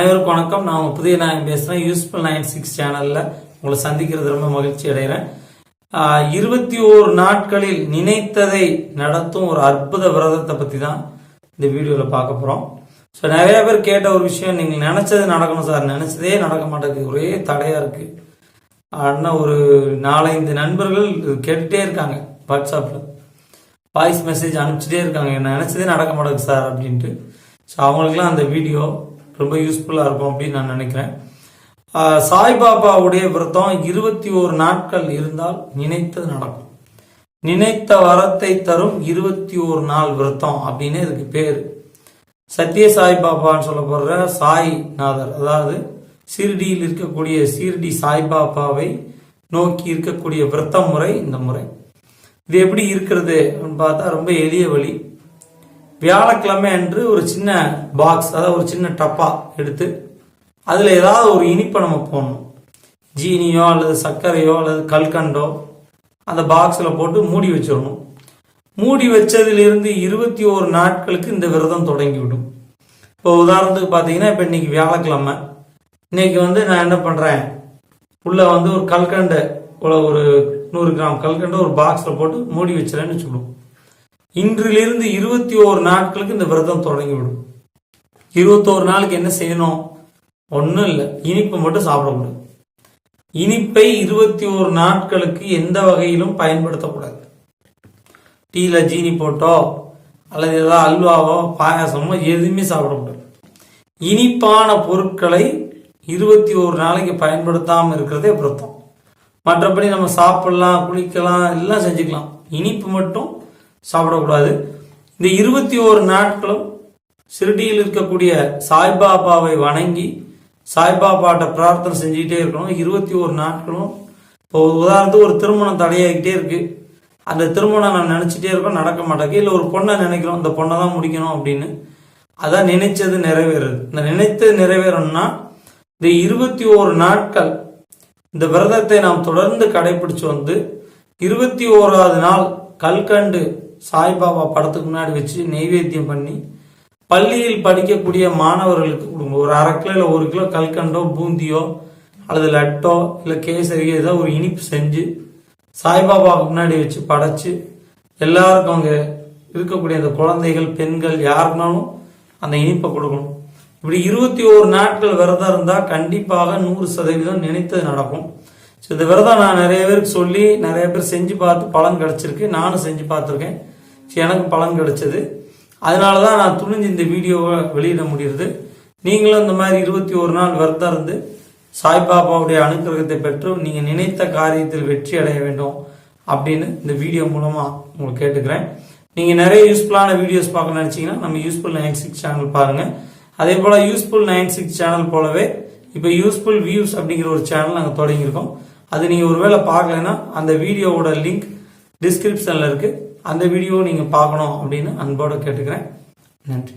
அனைவருக்கும் வணக்கம். நான் புதிய நாயன் பேசுறேன். யூஸ்ஃபுல் நைன் சிக்ஸ் சேனல்ல உங்களை சந்திக்கிறது ரொம்ப மகிழ்ச்சி அடைகிறேன். இருபத்தி ஓரு நாட்களில் நினைத்ததை நடத்தும் ஒரு அற்புத விரதத்தை பத்தி தான் இந்த வீடியோல பார்க்க போறோம். ஸோ நிறைய பேர் கேட்ட ஒரு விஷயம் நீங்க நினைச்சது நடக்கணும் சார். நினைச்சதே நடக்க மாட்டேங்குது. ஒரே தடையா இருக்கு. அண்ணா ஒரு நாலஞ்சு நண்பர்கள் கேட்டுட்டே இருக்காங்க வாட்ஸ்அப்ல வாய்ஸ் மெசேஜ் அனுப்பிச்சிட்டே இருக்காங்க. என்ன நினைச்சதே நடக்க மாட்டேங்குது சார் அப்படின்ட்டு. ஸோ அவங்களுக்குலாம் அந்த வீடியோ ரொம்ப யூஸ்ஃபுல்லாக இருக்கும் அப்படின்னு நான் நினைக்கிறேன். சாய்பாபாவுடைய விரதம் இருபத்தி ஓரு நாட்கள் இருந்தால் நினைத்தது நடக்கும். நினைத்த வரத்தை தரும் இருபத்தி ஓரு நாள் விரதம் அப்படின்னு இதுக்கு பேர். சத்ய சாய்பாபான்னு சொல்லப்படுற சாய்நாதர் அதாவது சீர்டியில் இருக்கக்கூடிய சீர்டி சாய்பாபாவை நோக்கி இருக்கக்கூடிய விரத்த முறை இந்த முறை. இது எப்படி இருக்கிறது அப்படின்னு பார்த்தா ரொம்ப எளிய வழி. வியாழக்கிழமை அன்று ஒரு சின்ன பாக்ஸ் அதாவது ஒரு சின்ன டப்பா எடுத்து அதில் ஏதாவது ஒரு இனிப்பை நம்ம போடணும். ஜீனியோ அல்லது சர்க்கரையோ அல்லது கல்கண்டோ அந்த பாக்ஸில் போட்டு மூடி வச்சிடணும். மூடி வச்சதிலிருந்து இருபத்தி ஓரு நாட்களுக்கு இந்த விரதம் தொடங்கிவிடும். இப்போ உதாரணத்துக்கு பார்த்தீங்கன்னா இப்போ இன்னைக்கு வியாழக்கிழமை. இன்னைக்கு வந்து நான் என்ன பண்ணுறேன் உள்ள வந்து ஒரு கல்கண்டை உள்ள ஒரு நூறு கிராம் கல்கண்டை ஒரு பாக்ஸில் போட்டு மூடி வச்சிடறேன்னு வச்சுக்கணும். இன்றிலிருந்து இருபத்தி ஓரு நாட்களுக்கு இந்த விரதம் தொடங்கிவிடும். இருபத்தோரு நாளுக்கு என்ன செய்யணும்? ஒன்றும் இல்லை. இனிப்பு மட்டும் சாப்பிடக்கூடாது. இனிப்பை இருபத்தி ஓரு நாட்களுக்கு எந்த வகையிலும் பயன்படுத்தக்கூடாது. டீல ஜீனி போட்டோ அல்லது ஏதாவது அல்வாவோ பாயாசமோ எதுவுமே சாப்பிடக்கூடாது. இனிப்பான பொருட்களை இருபத்தி ஒரு நாளைக்கு பயன்படுத்தாமல் இருக்கிறதே விரதம். மற்றபடி நம்ம சாப்பிடலாம் குளிக்கலாம் எல்லாம் செஞ்சுக்கலாம். இனிப்பு மட்டும் சாப்பிடக்கூடாது. இந்த இருபத்தி ஓரு நாட்களும் சிறுடியில் இருக்கக்கூடிய சாய்பாபாவை வணங்கி சாய்பாபாட்ட பிரார்த்தனை செஞ்சுக்கிட்டே இருக்கணும். இருபத்தி ஒரு நாட்களும் இப்போ உதாரணத்துக்கு ஒரு திருமணம் தடையாகிட்டே இருக்கு. அந்த திருமணம் நான் நினைச்சிட்டே இருக்கோம் நடக்க மாட்டேங்குது. இல்லை ஒரு பொண்ணை நினைக்கிறோம் இந்த பொண்ணை தான் முடிக்கணும் அப்படின்னு. அதான் நினைச்சது நிறைவேறுது. இந்த நினைத்தது நிறைவேறணும்னா இந்த இருபத்தி ஓரு நாட்கள் இந்த விரதத்தை நாம் தொடர்ந்து கடைபிடிச்சு வந்து இருபத்தி ஓராவது நாள் கல்கண்டு சாய்பாபா படத்துக்கு முன்னாடி வச்சு நெய்வேத்தியம் பண்ணி பள்ளியில் படிக்கக்கூடிய மாணவர்களுக்கு கொடுங்க. ஒரு அரை கிலோ இல்லை ஒரு கிலோ கல்கண்டோ பூந்தியோ அல்லது லட்டோ இல்லை கேசரியோ ஏதோ ஒரு இனிப்பு செஞ்சு சாய்பாபாவுக்கு முன்னாடி வச்சு படைச்சு எல்லாருக்கும் அங்கே இருக்கக்கூடிய அந்த குழந்தைகள் பெண்கள் யாருக்குனாலும் அந்த இனிப்பை கொடுக்கணும். இப்படி இருபத்தி ஓரு நாட்கள் விரதம் இருந்தால் கண்டிப்பாக நூறு சதவீதம் நினைத்தது நடக்கும். ஸோ இந்த விரதம் நான் நிறைய பேருக்கு சொல்லி நிறைய பேர் செஞ்சு பார்த்து பலன் கிடச்சிருக்கு. நானும் செஞ்சு பார்த்துருக்கேன். எனக்கு பலன் கிடைச்சது. அதனால தான் நான் துணிஞ்சு இந்த வீடியோவை வெளியிட முடியுது. நீங்களும் இந்த மாதிரி இருபத்தி ஒரு நாள் விரதம் இருந்து சாய்பாபாவுடைய அனுகிரகத்தை பெற்று நீங்கள் நினைத்த காரியத்தில் வெற்றி அடைய வேண்டும் அப்படின்னு இந்த வீடியோ மூலமாக உங்களுக்கு கேட்டுக்கிறேன். நீங்கள் நிறைய யூஸ்ஃபுல்லான வீடியோஸ் பார்க்க நினச்சிங்கன்னா நம்ம யூஸ்ஃபுல் நைன் சிக்ஸ் சேனல் பாருங்கள் அதே போல் யூஸ்ஃபுல் நைன் சிக்ஸ் சேனல் போலவே இப்போ யூஸ்ஃபுல் வியூஸ் அப்படிங்கிற ஒரு சேனல் நாங்கள் தொடங்கியிருக்கோம். அது நீங்கள் ஒருவேளை பார்க்கலைன்னா அந்த வீடியோவோட லிங்க் டிஸ்கிரிப்ஷனில் இருக்குது அந்த வீடியோவை நீங்கள் பார்க்கணும் அப்படின்னு அன்போடு கேட்டுக்கிறேன். நன்றி.